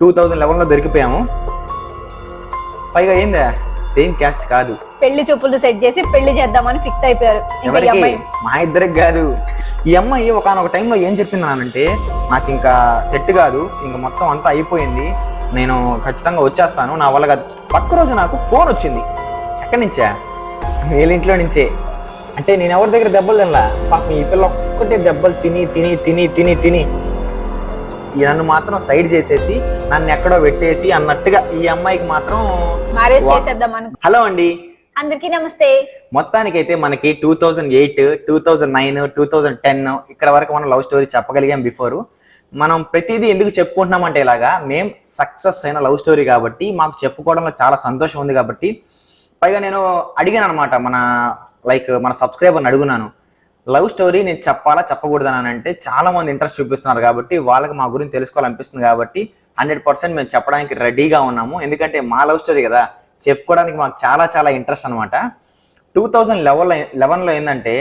Two thousand లెవెన్లో దొరికిపోయాము. పైగా ఏందా సేమ్ క్యాస్ట్ కాదు. పెళ్ళి చూపులు సెట్ చేసి పెళ్ళి చేద్దామని ఫిక్స్ అయిపోయారు. ఇంకా ఈ ఎవరికి? అమ్మాయి? మా ఇద్దరికి కాదు. ఈ అమ్మాయి ఒకనొక టైంలో ఏం చెప్పిందనంటే నాకు ఇంకా సెట్ కాదు ఇంకా మొత్తం అంతా అయిపోయింది. నేను ఖచ్చితంగా వచ్చేస్తాను. నా వల్ల కాదు. పక్క రోజు నాకు ఫోన్ వచ్చింది. ఎక్కడి నుంచా? వీళ్ళింట్లో నుంచే. అంటే నేను ఎవరి దగ్గర దెబ్బలు తినలా? పాపం ఈ పిల్ల ఒక్కటే దెబ్బలు తిని తిని తిని తిని తిని. నన్ను మాత్రం సైడ్ చేసేసి నన్ను ఎక్కడో పెట్టేసి అన్నట్టుగా ఈ అమ్మాయికి మాత్రం మ్యారేజ్ చేసేద్దాం అను హలో అండి. అందరికీ నమస్తే. మొత్తానికైతే మనకి two thousand eight two thousand nine two thousand ten ఇక్కడ వరకు మనం లవ్ స్టోరీ చెప్పగలిగాం బిఫోర్ మనం ప్రతిదీ ఎందుకు చెప్పుకుంటున్నామంటే ఇలాగా మేం సక్సెస్ అయిన లవ్ స్టోరీ కాబట్టి మాకు చెప్పుకోవడంలో చాలా సంతోషం ఉంది కాబట్టి పైగా నేను అడిగాను అనమాట మన లైక్ మన సబ్స్క్రైబర్ని అడుగున్నాను. లవ్ స్టోరీ నేను చెప్పాలా చెప్పకూడదని అంటే చాలా మంది ఇంట్రెస్ట్ చూపిస్తున్నారు కాబట్టి వాళ్ళకి మా గురించి తెలుసుకోవాలనిపిస్తుంది కాబట్టి హండ్రెడ్ పర్సెంట్ మేము చెప్పడానికి రెడీగా ఉన్నాము. ఎందుకంటే మా లవ్ స్టోరీ కదా చెప్పుకోవడానికి మాకు చాలా చాలా ఇంట్రెస్ట్ అనమాట టూ థౌజండ్ లెవెన్లో లెవెన్లో ఏంటంటే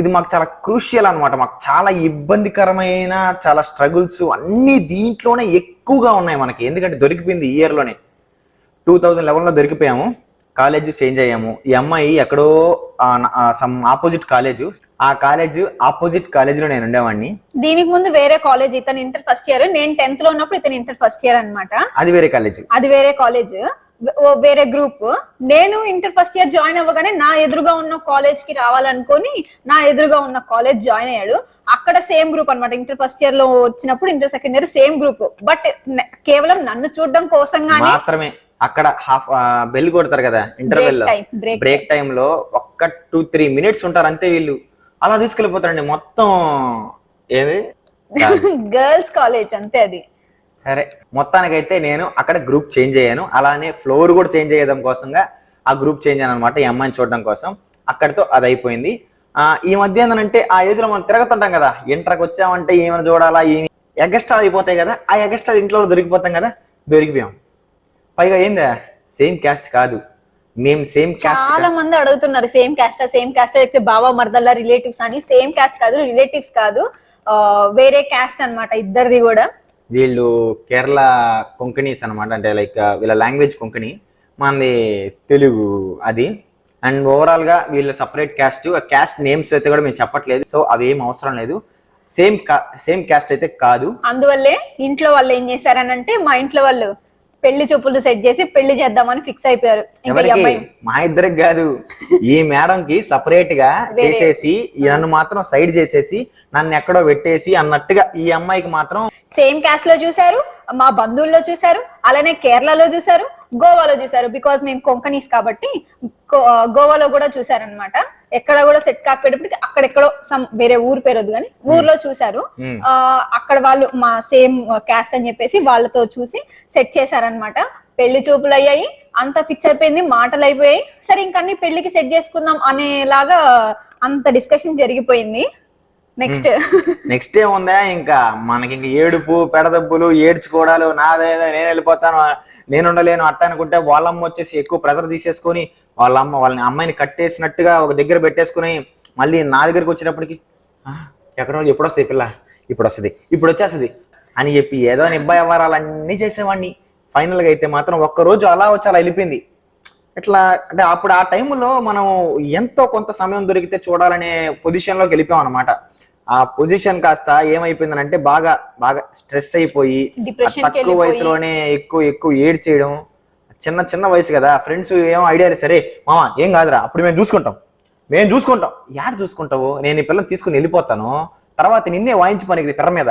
ఇది మాకు చాలా క్రూషియల్ అనమాట మాకు చాలా ఇబ్బందికరమైన చాలా స్ట్రగుల్స్ అన్నీ దీంట్లోనే ఎక్కువగా ఉన్నాయి మనకి. ఎందుకంటే దొరికిపోయింది ఈ ఇయర్లోనే. టూ థౌజండ్ లెవెన్లో దొరికిపోయాము. కాలేజ్ చేంజ్ అయ్యాము. ఈ అమ్మాయి ఎక్కడో సమ్ ఆపోజిట్ కాలేజ్. ఆ కాలేజ్ ఆపోజిట్ కాలేజ్లో నేను ఉండేవాడిని. దీనికి ముందు వేరే కాలేజ్ ఇతను ఇంటర్ ఫస్ట్ ఇయర్. నేను టెన్త్లో ఉన్నప్పుడు ఇతను ఇంటర్ ఫస్ట్ ఇయర్ అన్నమాట. అది వేరే కాలేజ్. అది వేరే కాలేజ్. వేరే గ్రూప్. నేను ఇంటర్ ఫస్ట్ ఇయర్ జాయిన్ అవ్వగానే నా ఎదురుగా ఉన్న కాలేజ్కి రావాలనుకొని నా ఎదురుగా ఉన్న కాలేజ్ జాయిన్ అయ్యాడు. అక్కడ సేమ్ గ్రూప్ అన్నమాట. ఇంటర్ ఫస్ట్ ఇయర్లో వచ్చినప్పుడు inter second year same group. But కేవలం నన్ను చూడడం కోసంగానే మాత్రమే. అక్కడ హాఫ్ బెల్ కొడతారు కదా ఇంటర్వెల్లో. బ్రేక్ టైమ్లో ఒక్క టూ త్రీ మినిట్స్ ఉంటారు అంతే వీళ్ళు. అలా తీసుకెళ్ళిపోతారండి మొత్తం. ఏది? గర్ల్స్ కాలేజ్ అంతే అది. సరే మొత్తానికైతే నేను అక్కడ గ్రూప్ చేంజ్ అయ్యాను. అలానే ఫ్లోర్ కూడా చేంజ్ అయ్యేదాం కోసంగా ఆ గ్రూప్ చేంజ్ అయ్యాను అనమాట ఈ అమ్మాయిని చూడడం కోసం. అక్కడితో అది అయిపోయింది. ఆ, ఈ మధ్య ఏంటంటే ఆ ఏజ్లో మనం తిరగతుంటాం కదా ఇంటర్కి వచ్చామంటే ఏమైనా చూడాలా ఏమి? ఎగస్ట్రా అయిపోతాయి కదా ఆ ఎగస్ట్రా ఇంట్లో దొరికిపోతాం కదా దొరికిపోయాం. పైగా ఏందా? సేమ్ క్యాస్ట్ కాదు. మేము సేమ్ క్యాస్ట్ చాలా మంది అడుగుతున్నారు సేమ్ క్యాస్ట్ సేమ్ క్యాస్ట్? అయితే బావ మరదల్లా రిలేటివ్స్ అని. సేమ్ క్యాస్ట్ కాదు రిలేటివ్స్ కాదు. వేరే క్యాస్ట్ అన్నమాట ఇద్దరిది కూడా. వీళ్ళు కేరళ కొంకణీస్ అనమాట అంటే లైక్ వీళ్ళ లాంగ్వేజ్ కొంకణి. మనది తెలుగు అది. అండ్ ఓవరాల్గా వీళ్ళ సపరేట్ క్యాస్ట్ ఆ క్యాస్ట్ నేమ్స్ అయితే కూడా మేము చెప్పట్లేదు. సో అవి ఏం అవసరం లేదు. సేమ్ సేమ్ క్యాస్ట్ అయితే కాదు. అందువల్లే ఇంట్లో వాళ్ళు ఏం చేశారనంటే మా ఇంట్లో వాళ్ళు పెళ్ళి చూపులు సెట్ చేసి పెళ్ళి చేద్దామని ఫిక్స్ అయిపోయారు. ఇంకా ఈ ఎవరికి? అమ్మాయి మా ఇద్దరికి కాదు. ఈ మేడం కి సపరేట్గా. చేసేసి నన్ను మాత్రం సైడ్ చేసేసి నన్ను ఎక్కడో పెట్టేసి అన్నట్టుగా ఈ అమ్మాయికి మాత్రం సేమ్ క్యాస్ట్లో చూశారు మా బంధువుల్లో చూశారు అలానే కేరళలో చూశారు గోవాలో చూశారు బికాజ్ మేము కొంకనీస్ కాబట్టి గోవాలో కూడా చూశారనమాట ఎక్కడ కూడా సెట్ కాకపోయేటప్పటికి అక్కడెక్కడో సమ్ వేరే ఊరు పేరు వద్దు కానీ ఊర్లో చూశారు. Hmm. ఆ, అక్కడ వాళ్ళు మా సేమ్ క్యాస్ట్ అని చెప్పేసి వాళ్ళతో చూసి సెట్ చేశారనమాట పెళ్ళి చూపులు అయ్యాయి అంత ఫిక్స్ అయిపోయింది మాటలు అయిపోయాయి. సరే ఇంకా అన్ని పెళ్ళికి సెట్ చేసుకుందాం అనేలాగా అంత డిస్కషన్ జరిగిపోయింది. నెక్స్ట్. నెక్స్ట్ ఏముందా? ఇంకా మనకి ఇంకా ఏడుపు పెడదబ్బులు ఏడ్చుకోవడాలు నాదేదో నేను వెళ్ళిపోతాను నేను ఉండలేను అట్ట అనుకుంటే వాళ్ళమ్మ వచ్చేసి ఎక్కువ ప్రెజర్ తీసేసుకొని వాళ్ళ అమ్మ వాళ్ళని అమ్మాయిని కట్టేసినట్టుగా ఒక దగ్గర పెట్టేసుకుని మళ్ళీ నా దగ్గరికి వచ్చినప్పటికి "ఆ, ఎక్కడో ఎప్పుడు వస్తుంది పిల్ల ఇప్పుడు వస్తుంది ఇప్పుడు వచ్చేస్తుంది అని చెప్పి ఏదో నిబ్బా వ్యవహారాలన్నీ చేసేవాడిని. ఫైనల్గా అయితే మాత్రం ఒక్క రోజు అలా వచ్చి అలా వెళ్ళిపోయింది. ఇట్లా అంటే అప్పుడు ఆ టైంలో మనం ఎంతో కొంత సమయం దొరికితే చూడాలనే పొజిషన్లోకి వెళ్ళిపోయాం అనమాట ఆ పొజిషన్ కాస్త ఏమైపోయిందనంటే బాగా బాగా స్ట్రెస్ అయిపోయి తక్కువ. వయసులోనే ఎక్కువ ఎక్కువ ఏడ్ చేయడం చిన్న చిన్న వయసు కదా ఫ్రెండ్స్ ఏం ఐడియా లేదు. సరే మామ ఏం కాదురా అప్పుడు మేము చూసుకుంటాం. మేము చూసుకుంటాం. యాడ్ చూసుకుంటావు? నేను ఈ పిల్లని తీసుకుని వెళ్ళిపోతాను. తర్వాత నిన్నే వాయించి పనికి పిర్ర మీద.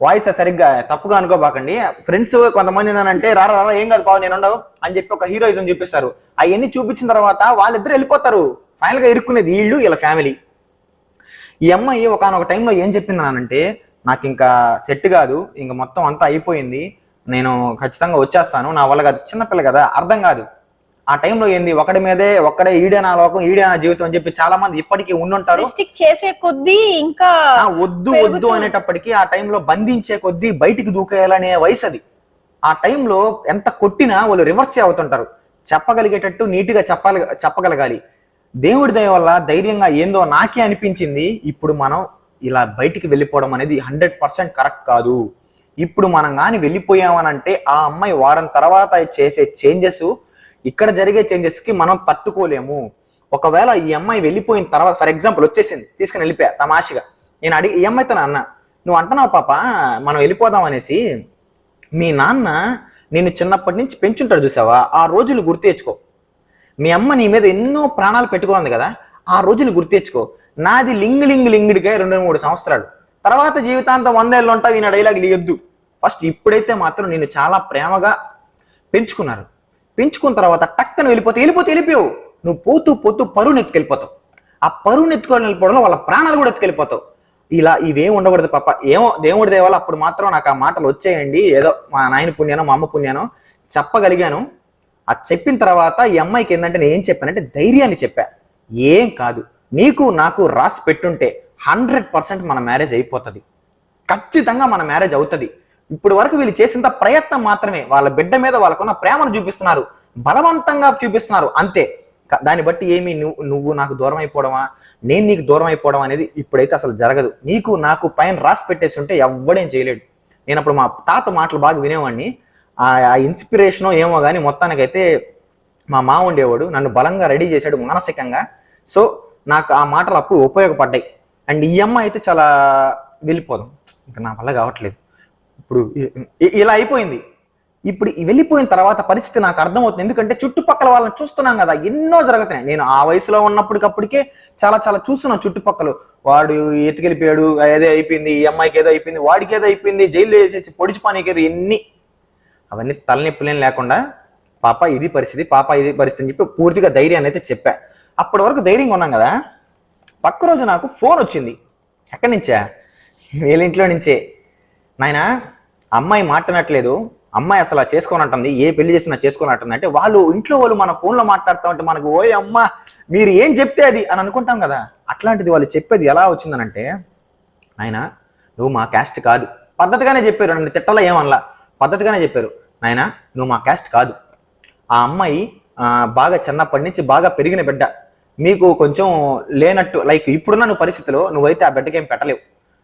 వాయిస్ సరిగ్గా తప్పుగా అనుకోబాకండి. ఫ్రెండ్స్ కొంతమంది ఏంటంటే రారా రారా ఏం కాదు పావు నేను ఉండవు అని చెప్పి ఒక హీరోయిజం చూపిస్తారు అవన్నీ చూపించిన తర్వాత వాళ్ళిద్దరు వెళ్ళిపోతారు. ఫైనల్గా ఇరుక్కునేది వీళ్ళు వీళ్ళ ఫ్యామిలీ. ఈ అమ్మాయి ఒకనొక టైంలో ఏం చెప్పింది నానంటే నాకు ఇంకా సెట్ కాదు ఇంకా మొత్తం అంతా అయిపోయింది నేను ఖచ్చితంగా వచ్చేస్తాను నా వల్ల కాదు చిన్నపిల్ల కదా అర్థం కాదు. ఆ టైంలో ఏంది ఒకడి మీదే ఒక్కడే ఈడే నా లోకం ఈడే నా జీవితం అని చెప్పి చాలా మంది ఇప్పటికీ ఉండుంటారు. చేసే కొద్దీ ఇంకా వద్దు వద్దు అనేటప్పటికీ ఆ టైంలో బంధించే కొద్దీ బయటికి దూకేయాలనే వయసు అది. ఆ టైంలో ఎంత కొట్టినా వాళ్ళు రివర్స్ అవుతుంటారు. చెప్పగలిగేటట్టు నీట్గా చెప్పాలి చెప్పగలగాలి. దేవుడి దయ వల్ల ధైర్యంగా ఏందో నాకే అనిపించింది. ఇప్పుడు మనం ఇలా బయటికి వెళ్ళిపోవడం అనేది హండ్రెడ్ పర్సెంట్ కరెక్ట్ కాదు. ఇప్పుడు మనం కానీ వెళ్ళిపోయామనంటే ఆ అమ్మాయి వారం తర్వాత చేసే చేంజెస్ ఇక్కడ జరిగే చేంజెస్కి మనం తట్టుకోలేము. ఒకవేళ ఈ అమ్మాయి వెళ్ళిపోయిన తర్వాత ఫర్ ఎగ్జాంపుల్ వచ్చేసింది తీసుకుని వెళ్ళిపోయా తమాషగా. నేను అడిగి ఈ అమ్మాయితో అన్న నువ్వు అంటున్నావు పాప మనం వెళ్ళిపోదాం అనేసి మీ నాన్న నేను చిన్నప్పటి నుంచి పెంచుంటాడు చూసావా? ఆ రోజులు గుర్తు తెచ్చుకో. మీ అమ్మ నీ మీద ఎన్నో ప్రాణాలు పెట్టుకుంది కదా ఆ రోజులు గుర్తు తెచ్చుకో. నాది లింగ్ లింగ్ లింగుడికే రెండు మూడు సంవత్సరాలు. తర్వాత జీవితాంతం వందేళ్ళు ఉంటావు ఈయన డైలాగ్ లియొద్దు. ఫస్ట్ ఇప్పుడైతే మాత్రం నేను చాలా ప్రేమగా పెంచుకున్నారు. పెంచుకున్న తర్వాత టక్కన వెళ్ళిపోతే వెళ్ళిపోతే వెళ్ళిపోయావు. నువ్వు పోతూ పోతూ పరువుని ఎత్తుకెళ్ళిపోతావు. ఆ పరువుని ఎత్తుకొని వెళ్ళిపోవడంలో వాళ్ళ ప్రాణాలు కూడా ఎత్తుకెళ్ళిపోతావు. ఇలా ఇవేం ఉండకూడదు పాప. ఏమో దేవుడి దేవాల అప్పుడు మాత్రం నాకు ఆ మాటలు వచ్చేయండి. ఏదో మా నాయన పుణ్యానో మా అమ్మ పుణ్యానో చెప్పగలిగాను. అది చెప్పిన తర్వాత ఈ అమ్మాయికి ఏంటంటే నేను ఏం చెప్పానంటే ధైర్యాన్ని చెప్పా. ఏం కాదు. నీకు నాకు రాసి పెట్టుంటే హండ్రెడ్ పర్సెంట్ మన మ్యారేజ్ అయిపోతుంది. ఖచ్చితంగా మన మ్యారేజ్ అవుతుంది. ఇప్పుడు వరకు వీళ్ళు చేసినంత ప్రయత్నం మాత్రమే. వాళ్ళ బిడ్డ మీద వాళ్ళకున్న ప్రేమను చూపిస్తున్నారు. బలవంతంగా చూపిస్తున్నారు. అంతే. దాన్ని బట్టి ఏమి నువ్వు నువ్వు నాకు దూరం అయిపోవడమా? నేను నీకు దూరం అయిపోవడం అనేది ఇప్పుడైతే అసలు జరగదు. నీకు నాకు పైన రాసి పెట్టేసి ఉంటే ఎవ్వడేం చేయలేడు. నేను అప్పుడు మా తాత మాటలు బాగా వినేవాడిని. ఆ ఆ ఇన్స్పిరేషనో ఏమో కానీ మొత్తానికైతే మా మామ ఉండేవాడు నన్ను బలంగా రెడీ చేశాడు మానసికంగా. సో నాకు ఆ మాటలు అప్పుడు ఉపయోగపడ్డాయి. అండ్ ఈ అమ్మ అయితే చాలా వెళ్ళిపోదాం. ఇంకా నా వల్ల కావట్లేదు. ఇప్పుడు ఇలా అయిపోయింది. ఇప్పుడు ఈ వెళ్ళిపోయిన తర్వాత పరిస్థితి నాకు అర్థమవుతుంది. ఎందుకంటే చుట్టుపక్కల వాళ్ళని చూస్తున్నాం కదా ఎన్నో జరుగుతున్నాయి. నేను ఆ వయసులో ఉన్నప్పటికప్పటికే చాలా చాలా చూస్తున్నాను చుట్టుపక్కల. వాడు ఎత్తుకెళ్ళిపోయాడు ఏదో అయిపోయింది ఈ అమ్మాయికి ఏదో అయిపోయింది వాడికి ఏదో అయిపోయింది జైల్లో వేసేసి పొడిచి పానీకి ఎన్ని అవన్నీ తలనొప్పులేం లేకుండా పాప ఇది పరిస్థితి పాప ఇది పరిస్థితి అని చెప్పి పూర్తిగా ధైర్యాన్ని అయితే చెప్పా. అప్పటి వరకు ధైర్యంగా ఉన్నాం కదా? పక్క రోజు నాకు ఫోన్ వచ్చింది. ఎక్కడి నుంచా? వీళ్ళ ఇంట్లో నుంచే. నాయనా అమ్మాయి మాట్లాడట్లేదు. అమ్మాయి అసలు చేసుకోనంటుంది ఏ పెళ్ళి చేసినా చేసుకోనంటుంది అంటే వాళ్ళు ఇంట్లో వాళ్ళు మన ఫోన్లో మాట్లాడుతూ ఉంటే మనకు ఓయ్ అమ్మ మీరు ఏం చెప్తే అది? అని అనుకుంటాం కదా? అట్లాంటిది వాళ్ళు చెప్పేది ఎలా వచ్చిందనంటే నాయనా నువ్వు మా క్యాస్ట్ కాదు. పద్ధతిగానే చెప్పారు. నన్ను తిట్టలో ఏమనలా. పద్ధతిగానే చెప్పారు. నాయనా నువ్వు మా క్యాస్ట్ కాదు. ఆ అమ్మాయి బాగా చిన్నప్పటి నుంచి బాగా పెరిగిన బిడ్డ. మీకు కొంచెం లేనట్టు లైక్ ఇప్పుడున్న నువ్వు పరిస్థితిలో నువ్వైతే ఆ బిడ్డకేం పెట్టలేవు.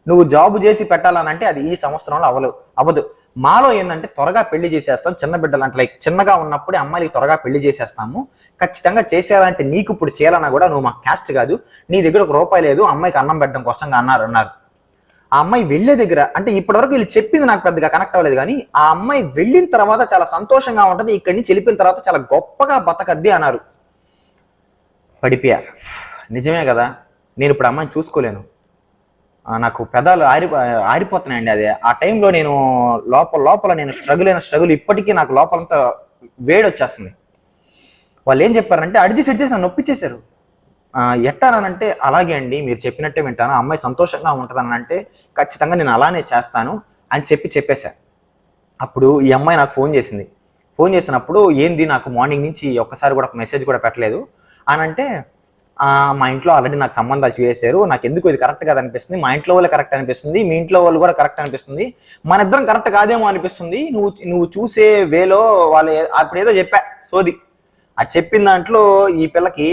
నువ్వు జాబ్ చేసి పెట్టాలనంటే అది ఈ సంవత్సరంలో అవ్వలేవు అవ్వదు. మాలో ఏంటంటే త్వరగా పెళ్ళి చేసేస్తాం చిన్న బిడ్డలు అంటే లైక్ చిన్నగా ఉన్నప్పుడే అమ్మాయికి త్వరగా పెళ్ళి చేసేస్తాము. ఖచ్చితంగా చేసేయాలంటే నీకు ఇప్పుడు చేయాలన్నా కూడా నువ్వు మా క్యాస్ట్ కాదు. నీ దగ్గర ఒక రూపాయి లేదు అమ్మాయికి అన్నం పెట్టడం కోసంగా అన్నారు అన్నారు. ఆ అమ్మాయి వెళ్ళే దగ్గర అంటే ఇప్పటివరకు వీళ్ళు చెప్పింది నాకు పెద్దగా కనెక్ట్ అవ్వలేదు కానీ ఆ అమ్మాయి వెళ్ళిన తర్వాత చాలా సంతోషంగా ఉంటుంది. ఇక్కడి నుంచి వెళ్ళిపోయిన తర్వాత చాలా గొప్పగా బతకద్ది అన్నారు. పడిపోయా నిజమే కదా? నేను ఇప్పుడు అమ్మాయిని చూసుకోలేను. నాకు పెదాలు ఆరి ఆరిపోతున్నాయండి అదే. ఆ టైంలో నేను లోపల లోపల నేను స్ట్రగుల్ అయిన స్ట్రగుల్ ఇప్పటికీ నాకు లోపలంతా వేడి వచ్చేస్తుంది వాళ్ళు ఏం చెప్పారంటే అడిచి సిడిచేసి నన్ను నొప్పిచ్చేశారు. ఎట్టానంటే అలాగే అండి మీరు చెప్పినట్టే వింటాను. ఆ అమ్మాయి సంతోషంగా ఉంటుందని అంటే ఖచ్చితంగా నేను అలానే చేస్తాను అని చెప్పి చెప్పేశా. అప్పుడు ఈ అమ్మాయి నాకు ఫోన్ చేసింది. ఫోన్ చేసినప్పుడు ఏంది నాకు మార్నింగ్ నుంచి ఒక్కసారి కూడా ఒక మెసేజ్ కూడా పెట్టలేదు. అని అంటే మా ఇంట్లో ఆల్రెడీ నాకు సంబంధాలు చేశారు నాకు ఎందుకు ఇది కరెక్ట్ కాదు అనిపిస్తుంది మా ఇంట్లో వాళ్ళు కరెక్ట్ అనిపిస్తుంది మీ ఇంట్లో వాళ్ళు కూడా కరెక్ట్ అనిపిస్తుంది మన ఇద్దరం కరెక్ట్ కాదేమో అనిపిస్తుంది నువ్వు నువ్వు చూసే వేలో వాళ్ళు అప్పుడు ఏదో చెప్పా సోది. అది చెప్పిన దాంట్లో ఈ పిల్లకి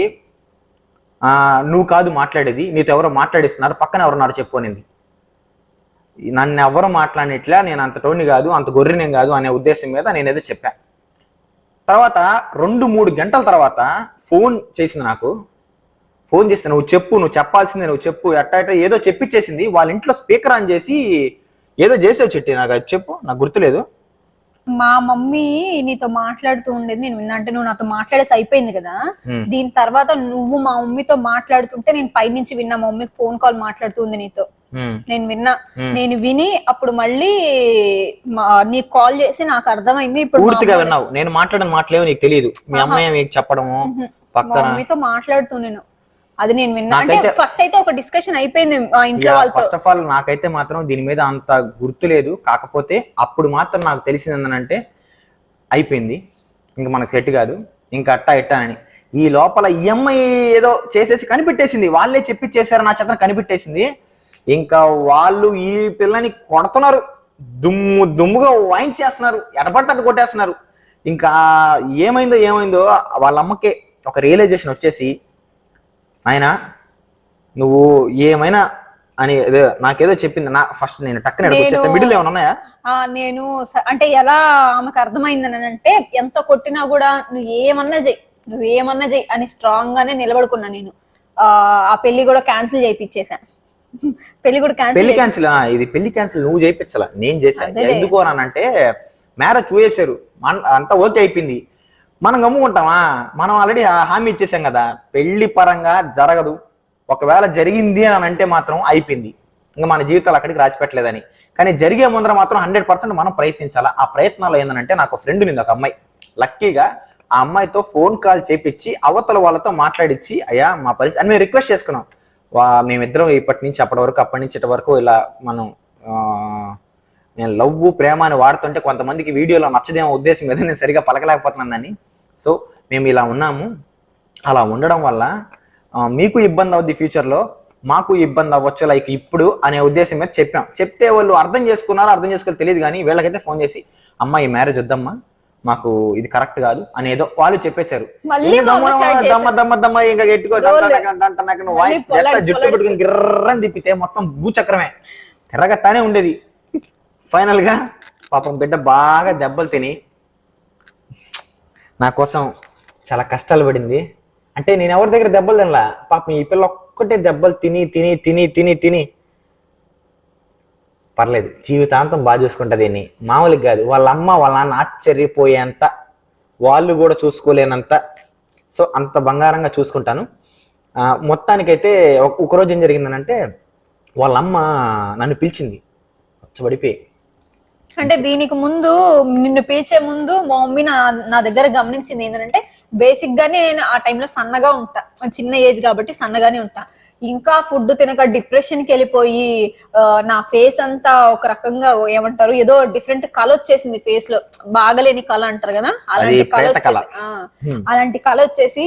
నువ్వు కాదు మాట్లాడేది నీతో ఎవరో మాట్లాడిస్తున్నారు పక్కన ఎవరున్నారు చెప్పుకోనింది నన్ను ఎవరు మాట్లాడినట్లా నేను అంత టోని కాదు అంత గొర్రెనేం కాదు అనే ఉద్దేశం మీద నేను ఏదో చెప్పా. తర్వాత రెండు మూడు గంటల తర్వాత ఫోన్ చేసింది నాకు. ఫోన్ చేస్తే నువ్వు చెప్పు నువ్వు చెప్పాల్సిందే నువ్వు చెప్పు ఎట్ట ఎట్ట ఏదో చెప్పిచ్చేసింది వాళ్ళ ఇంట్లో స్పీకర్ ఆన్ చేసి ఏదో చేసావు చెట్టి నాకు అది చెప్పు నాకు గుర్తులేదు. మా మమ్మీ నీతో మాట్లాడుతూ ఉండేది. నేను విన్నా అంటే నువ్వు నాతో మాట్లాడేసి అయిపోయింది కదా. దీని తర్వాత నువ్వు మా మమ్మీతో మాట్లాడుతుంటే నేను పైనుంచి విన్నా మా మమ్మీ ఫోన్ కాల్ మాట్లాడుతుంది నీతో. నేను విన్నా. నేను విని అప్పుడు మళ్ళీ నీకు కాల్ చేసి నాకు అర్థమైంది. ఇప్పుడు పూర్తిగా విన్నావు. నేను మాట్లాడిన మాటలేవు నీకు తెలియదు మీ అమ్మాయి చెప్పడము? మమ్మీతో మాట్లాడుతూ నేను. అది నేను విన్నా. అంటే ఫస్ట్ అయితే ఒక డిస్కషన్ అయిపోయింది మా ఇంట్లో ఫస్ట్ ఆఫ్ ఆల్ నాకైతే మాత్రం దీని మీద అంత గుర్తు లేదు. కాకపోతే అప్పుడు మాత్రం నాకు తెలిసింది ఏంటంటే అయిపోయింది. ఇంక మనకు సెట్ కాదు. ఇంకా అట్టా ఇట్టా అని. ఈ లోపల ఈ అమ్మాయి ఏదో చేసేసి కనిపెట్టేసింది. వాళ్ళే చెప్పిచ్చేసారు నా చేత కనిపెట్టేసింది. ఇంకా వాళ్ళు ఈ పిల్లని కొడుతున్నారు. దుమ్ము దుమ్ముగా వాయించేస్తున్నారు. ఎడబట్టట్టు కొట్టేస్తున్నారు. ఇంకా ఏమైందో ఏమైందో వాళ్ళ అమ్మకే ఒక రియలైజేషన్ వచ్చేసి ఆయన నువ్వు ఏమైనా అని ఏదో నాకేదో చెప్పింది నా ఫస్ట్ నేను టక్కున వచ్చేస్తాను మిడిల్ ఏమైనా ఉన్నాయా? నేను అంటే ఎలా ఆమెకు అర్థమైందని అంటే ఎంత కొట్టినా కూడా నువ్వు ఏమన్నా చెయ్యి నువ్వు ఏమన్నా చెయ్యి అని స్ట్రాంగ్ గానే నిలబడుకున్నా నేను. ఆ పెళ్ళి కూడా క్యాన్సిల్ చేయించేసా పెళ్ళి కూడా పెళ్ళి క్యాన్సిల్ క్యాన్సిల్ ఇది పెళ్ళి క్యాన్సిల్ నువ్వు చేయించాల నేను చేశాను. ఎందుకు అని అంటే మ్యారేజ్ చూసేశారు. అంతా ఓకే అయిపోయింది. మనం గమ్ముకుంటామా? మనం ఆల్రెడీ హామీ ఇచ్చేసాం కదా. పెళ్ళి పరంగా జరగదు. ఒకవేళ జరిగింది అని అంటే మాత్రం అయిపోయింది. ఇంకా మన జీవితాలు అక్కడికి రాసిపెట్టలేదని. కానీ జరిగే ముందర మాత్రం హండ్రెడ్ పర్సెంట్ మనం ప్రయత్నించాలా? ఆ ప్రయత్నాలు ఏంటంటే నాకు ఫ్రెండ్ ఉంది ఒక అమ్మాయి. లక్కీగా ఆ అమ్మాయితో ఫోన్ కాల్ చేపించి అవతల వాళ్ళతో మాట్లాడించి అయ్యా మా పరిస్థితి అని మేము రిక్వెస్ట్ చేసుకున్నాం. వా మేమిద్దరం ఇప్పటి నుంచి అప్పటి వరకు అప్పటి నుంచి ఇటు వరకు ఇలా మనం నేను లవ్ ప్రేమ అని వాడుతుంటే కొంతమందికి వీడియోలో నచ్చదేమో ఉద్దేశం మీద నేను సరిగా పలకలేకపోతున్నాను దాన్ని సో మేము ఇలా ఉన్నాము అలా ఉండడం వల్ల మీకు ఇబ్బంది అవుద్ది ఫ్యూచర్లో మాకు ఇబ్బంది అవ్వచ్చు లైక్ ఇప్పుడు అనే ఉద్దేశం మీద చెప్పాం చెప్తే వాళ్ళు అర్థం చేసుకున్నారో అర్థం చేసుకోవాలి తెలియదు కానీ వీళ్ళకైతే ఫోన్ చేసి అమ్మా ఈ మ్యారేజ్ వద్దమ్మా మాకు ఇది కరెక్ట్ కాదు అనేదో వాళ్ళు చెప్పేశారు దమ్మ దమ్మ ఇంకా. వాయిస్ జుట్టు పెట్టుకుని గిర్రని తిప్పితే మొత్తం భూచక్రమే తిరగతానే ఉండేది ఫైనల్గా పాపం బిడ్డ బాగా దెబ్బలు తిని నా కోసం చాలా కష్టాలు పడింది. అంటే నేను ఎవరి దగ్గర దెబ్బలు తినలా? పాపం ఈ పిల్ల ఒక్కటే దెబ్బలు తిని తిని తిని తిని తిని. పర్లేదు జీవితాంతం బాగా చూసుకుంటుంది అని మామూలుగా కాదు వాళ్ళ అమ్మ వాళ్ళ నాన్న ఆశ్చర్యపోయేంత వాళ్ళు కూడా చూసుకోలేనంత. సో అంత బంగారంగా చూసుకుంటాను. మొత్తానికైతే ఒక- ఒకరోజు ఏం జరిగిందనంటే వాళ్ళ అమ్మ నన్ను పిలిచింది. పడిపోయి అంటే దీనికి ముందు నిన్ను పిలిచే ముందు మా మమ్మీ నా నా దగ్గర గమనించింది ఏంటంటే బేసిక్ గానే నేను ఆ టైంలో సన్నగా ఉంటా. చిన్న ఏజ్ కాబట్టి సన్నగానే ఉంటా. ఇంకా ఫుడ్ తినక డిప్రెషన్కి వెళ్ళిపోయి నా ఫేస్ అంతా ఒక రకంగా ఏమంటారు ఏదో డిఫరెంట్ కళ వచ్చేసింది ఫేస్లో బాగలేని కళ అంటారు కదా అలాంటి కళ. వచ్చేసి అలాంటి కళ వచ్చేసి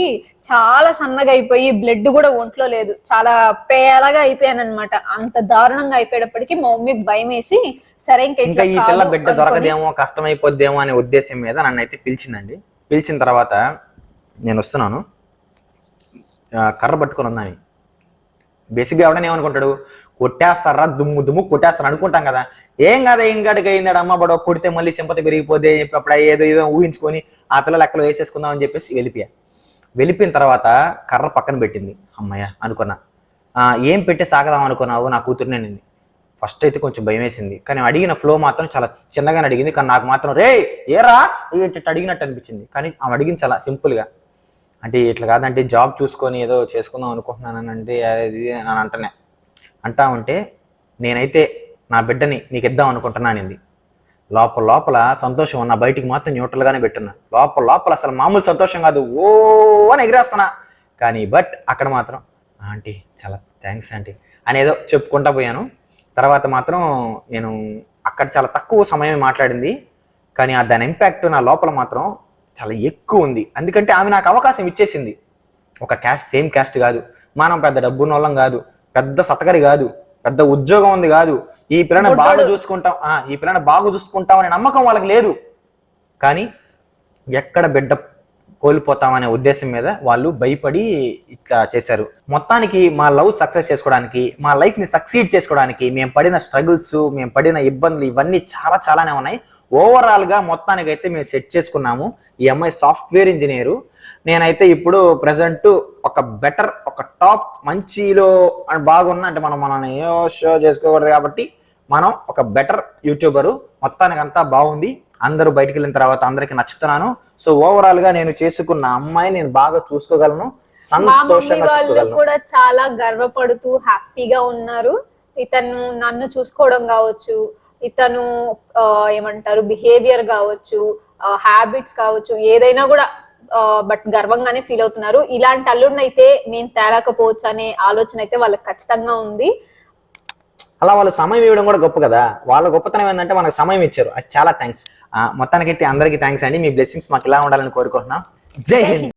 చాలా సన్నగా అయిపోయి బ్లడ్ కూడా ఒంట్లో లేదు. చాలా పేలగా అయిపోయాను అనమాట అంత దారుణంగా అయిపోయేటప్పటికి మా మమ్మీకి భయం వేసి సరే ఇంకా ఈ పిల్ల బిడ్డ దొరకదేమో కష్టమైపోద్దేమో అనే ఉద్దేశం మీద నన్ను అయితే పిలిచిందండి. పిలిచిన తర్వాత నేను వస్తున్నాను. కర్ర పట్టుకొని ఉన్నాను బేసిక్గా ఎవడని ఏమనుకుంటాడు? కొట్టేస్తారా దుమ్ము దుమ్ము కొట్టేస్తారు అనుకుంటాం కదా. ఏం కదా ఏం కాడికి అయిందాడు అమ్మ బడో కొడితే మళ్ళీ సింపతి పెరిగిపోతే అప్పుడు ఏదో ఏదో ఊహించుకొని ఆ పిల్ల లెక్కలో వేసేసుకుందాం అని చెప్పేసి వెళ్ళిపోయా. వెళ్ళిపోయిన తర్వాత కర్ర పక్కన పెట్టింది. అమ్మయ్య అనుకున్నా. ఏం పెట్టి సాగదాం అనుకున్నావు? నా కూతురునే నింది ఫస్ట్ అయితే కొంచెం భయం వేసింది. కానీ అడిగిన ఫ్లో మాత్రం చాలా చిన్నగానే అడిగింది. కానీ నాకు మాత్రం రే ఏరా? అడిగినట్టు అనిపించింది. కానీ ఆమె అడిగింది చాలా సింపుల్గా అంటే ఇట్లా కాదంటే జాబ్ చూసుకొని ఏదో చేసుకుందాం అనుకుంటున్నాను అంటే అది అని అంటనే. అంటా ఉంటే నేనైతే నా బిడ్డని నీకు ఇద్దాం అనుకుంటున్నానింది లోపల లోపల సంతోషం ఉన్న బయటికి మాత్రం న్యూట్రల్గానే పెట్టున్నా లోపల లోపల అసలు మామూలు సంతోషం కాదు ఓ అని ఎగిరేస్తున్నా. కానీ బట్ అక్కడ మాత్రం ఆంటీ చాలా థ్యాంక్స్ ఆంటీ అని ఏదో చెప్పుకుంటా పోయాను. తర్వాత మాత్రం నేను అక్కడ చాలా తక్కువ సమయం మాట్లాడింది. కానీ ఆ దాని ఇంపాక్ట్ నా లోపల మాత్రం చాలా ఎక్కువ ఉంది. ఎందుకంటే ఆమె నాకు అవకాశం ఇచ్చేసింది. ఒక క్యాస్ట్ సేమ్ క్యాస్ట్ కాదు. మనం పెద్ద డబ్బున్నోళ్ళం కాదు. పెద్ద సతకరి కాదు. పెద్ద ఉద్యోగం ఉంది కాదు. ఈ పిల్లని బాగా. చూసుకుంటాం. ఆ, ఈ పిల్లని బాగా చూసుకుంటాం అనే నమ్మకం వాళ్ళకి లేదు. కానీ ఎక్కడ బిడ్డ కోల్పోతామనే ఉద్దేశం మీద వాళ్ళు భయపడి ఇట్లా చేశారు. మొత్తానికి మా లవ్ సక్సెస్ చేసుకోవడానికి మా లైఫ్ని సక్సీడ్ చేసుకోవడానికి మేము పడిన స్ట్రగుల్స్ మేము పడిన ఇబ్బందులు ఇవన్నీ చాలా చాలానే ఉన్నాయి. ఓవరాల్గా మొత్తానికి అయితే మేము సెట్ చేసుకున్నాము. ఈ అమ్మాయి సాఫ్ట్వేర్ ఇంజనీరు. నేనైతే ఇప్పుడు ప్రజెంట్ ఒక బెటర్ ఒక టాప్ మంచిలో బాగున్నా అంటే మనం మనల్ని ఏ షో చేసుకోకూడదు కాబట్టి మనం ఒక బెటర్ యూట్యూబరు. మొత్తానికి అంతా బాగుంది. అందరూ బయటికి వెళ్ళిన తర్వాత అందరికి నచ్చుతున్నాను. సో ఓవరాల్గా నేను చేసుకున్న అమ్మాయి నేను బాగా చూసుకోగలను. సంతోషంగా చూసుకోగలను. కూడా చాలా గర్వపడుతూ హ్యాపీగా ఉన్నారు. ఇతను నన్ను చూసుకోవడం కావచ్చు ఇతను ఆ, ఏమంటారు బిహేవియర్ కావచ్చు హ్యాబిట్స్ కావచ్చు ఏదైనా కూడా బట్ గర్వంగానే ఫీల్ అవుతున్నారు. ఇలాంటి అల్లుడిని అయితే నేను తేరాకపోవచ్చు అనే ఆలోచన అయితే వాళ్ళకి ఖచ్చితంగా ఉంది. అలా వాళ్ళు సమయం ఇవ్వడం కూడా గొప్ప కదా. వాళ్ళ గొప్పతనం ఏంటంటే మనకు సమయం ఇచ్చారు. అది చాలా థ్యాంక్స్ మొత్తానికైతే అందరికీ థ్యాంక్స్ అండి. మీ బ్లెస్సింగ్స్ మాకు ఇలా ఉండాలని కోరుకుంటున్నాం. జై హింద్.